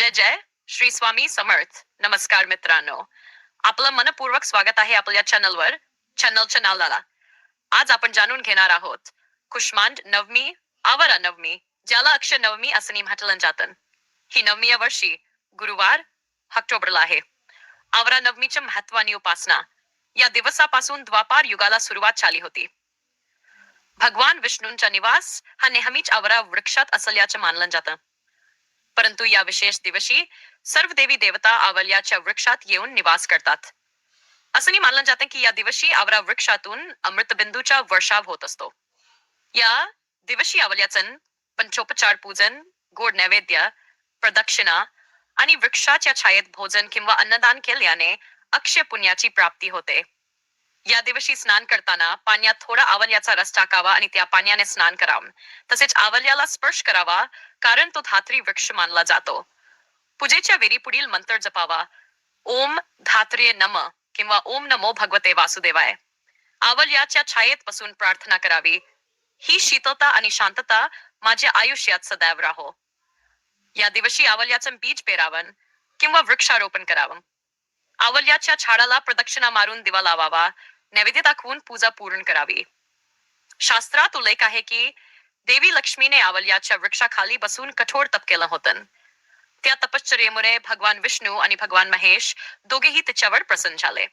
जय जय श्री स्वामी समर्थ. नमस्कार मित्रांनो. आपलं मनपूर्वक स्वागत आहे आपल्या चॅनलवर चॅनलच्या नावाला आज आपण जाणून घेणार आहोत कुष्मांड नवमी आवरा नवमी ज्याला अक्षय नवमी असंही म्हटलं जातं. ही नवमी या वर्षी गुरुवार ऑक्टोबरला आहे. आवरा नवमीच्या महत्वानी उपासना. या दिवसापासून द्वापार युगाला सुरुवात झाली होती. भगवान विष्णूंचा निवास हा नेहमीच आवरा वृक्षात असल्याचं मानलं जातं. परंतु या विशेष दिवशी सर्व देवी देवता आवल्याच्या वृक्षात येऊन निवास करतात. असंही मानलं जातं की या दिवशी आवरा वृक्षातून अमृतबिंदूचा वर्षाव होत असतो. या दिवशी आवल्याचं पंचोपचार पूजन गोड नैवेद्य प्रदक्षिणा आणि वृक्षाच्या छायेत भोजन किंवा अन्नदान केल्याने अक्षय पुण्याची प्राप्ती होते. या दिवशी स्नान करताना पाण्यात थोडा आवल्याचा रस टाकावा आणि त्या पाण्याने स्नान करावं. तसेच आवल्याला स्पर्श करावा कारण तो धात्री वृक्ष मानला जातो. पूजेच्या वेळी पुढील मंत्र जपावा. ओम धात्रे नम किंवा ओम नमो भगवते वासुदेवाय. आवल्याच्या छायेत बसून प्रार्थना करावी. ही शीतलता आणि शांतता माझ्या आयुष्यात सदैव राहो. या दिवशी आवल्याचं बीज पेरावं किंवा वृक्षारोपण करावं. आवल्याच्या झाडाला प्रदक्षिणा मारून दिवा लावावा. नैवेद्य दाखवून पूजा पूर्ण करावी. शास्त्रात उल्लेख आहे की, देवी लक्ष्मीने आवल्याच्या वृक्षाखाली बसून कठोर तप केलं होतं. त्या तपश्चर्येमुळे भगवान विष्णू आणि भगवान महेश दोघेही तिच्यावर प्रसन्न झाले.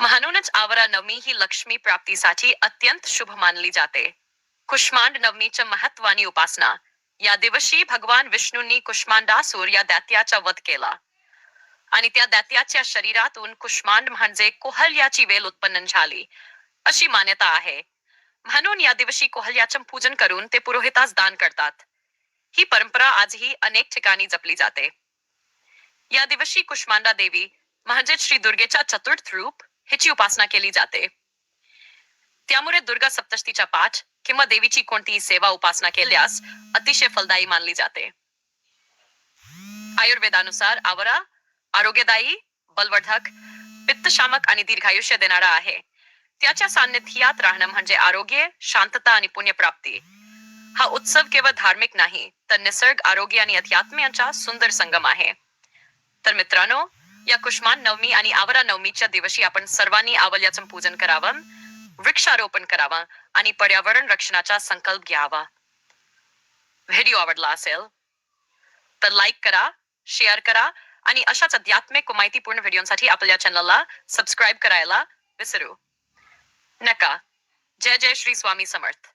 म्हणूनच आवरा नवमी ही लक्ष्मी प्राप्तीसाठी अत्यंत शुभ मानली जाते. कुष्मांड नवमीचं महत्व आणि उपासना. या दिवशी भगवान विष्णूंनी कुष्मांडासूर या दैत्याचा वध केला. आणि त्या दैत्याच्या शरीरातून कुष्मांड म्हणजे कोहल्याची वेल उत्पन्न झाली. अशी मान्यता आहे. म्हणून या दिवशी कोहल्याचं पूजन करून ते पुरोहितास दान करतात. ही परंपरा आजही अनेक ठिकाणी जपली जाते. या दिवशी कुष्मांडा देवी म्हणजे श्री दुर्गेच्या चतुर्थ रूप हिची उपासना केली जाते. त्यामुळे दुर्गा सप्तष्टीचा पाठ किंवा देवीची कोणतीही सेवा उपासना केल्यास अतिशय फलदायी मानली जाते. आयुर्वेदानुसार आवरा आरोग्यदायी बलवर्धक पित्तशामक आणि दीर्घायुष्य देणारा आहे. त्याच्या सान्निध्यात राहणं म्हणजे आरोग्य शांतता आणि पुण्यप्राप्ती. हा उत्सव केवळ धार्मिक नाही तर निसर्ग आरोग्य आणि अध्यात्म यांचा सुंदर संगम आहे. तर मित्रांनो या कुष्मान नवमी आणि आवरा नवमीच्या दिवशी आपण सर्वांनी आवल्याचं पूजन करावं वृक्षारोपण करावं आणि पर्यावरण रक्षणाचा संकल्प घ्यावा. व्हिडिओ आवडला असेल तर लाईक करा शेअर करा आणि अशाच अध्यात्मिक व माहितीपूर्ण व्हिडिओसाठी आपल्या चॅनलला सबस्क्राईब करायला विसरू नका. जय जय श्री स्वामी समर्थ.